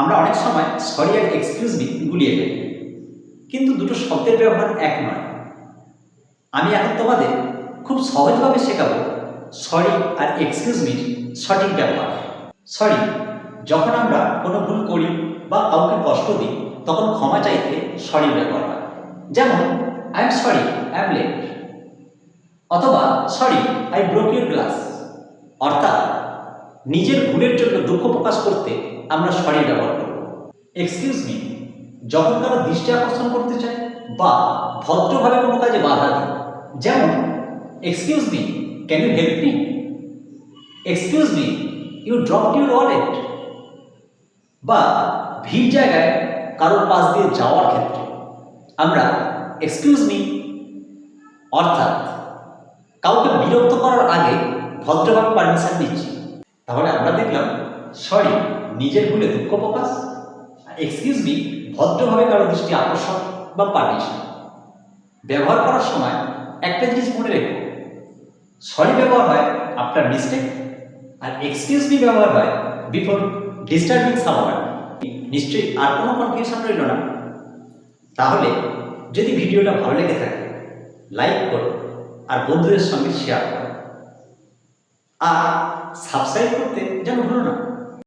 আমরা অনেক সময় সরি আর এক্সকিউজ মি গুলিয়ে ফেলি। কিন্তু দুটো শব্দের ব্যবহার এক নয়। আমি এখন তোমাদের খুব সহজভাবে শেখাবো সরি আর এক্সকিউজ মির সঠিক ব্যবহার। সরি যখন আমরা কোনো ভুল করি বা কাউকে কষ্ট দিই, তখন ক্ষমা চাইতে সরি ব্যবহার হয়। যেমন I am sorry I am late অথবা sorry I broke your glass অর্থাৎ, নিজের ভুলের জন্য দুঃখ প্রকাশ করতে আমরা সরি ব্যবহার করব। এক্সকিউজ মি যখন কারও দৃষ্টি আকর্ষণ করতে চাই বা ভদ্রভাবে কোনো কাজে বাধা দিই যেমন excuse me can you help me excuse me you drop your wallet বা ভিড় জায়গায় কারোর পাশ দিয়ে যাওয়ার ক্ষেত্রে আমরা এক্সকিউজ মি অর্থাৎ কাউকে বিরক্ত করার আগে ভদ্রভাবে পারমিশন দিচ্ছি। তাহলে আমরা দেখলাম সরি নিজের ভুলে দুঃখ প্রকাশ? এক্সকিউজ মি ভদ্রভাবে কারও দৃষ্টি আকর্ষণ বা পারমিশন ব্যবহার করার সময় একটা জিনিস মনে রেখো। সরি ব্যবহার হয় আপনার মিস্টেক আর এক্সকিউজ মি ব্যবহার হয় বিফোর ডিস্টার্বিং সামওয়ান নিশ্চয়ই আর কোনো কনফিউশন রইল না। তাহলে যদি ভিডিওটা ভালো লেগে থাকে লাইক করো আর বন্ধুদের সঙ্গে শেয়ার করো আর সাবস্ক্রাইব করতে যেন ভুলো না।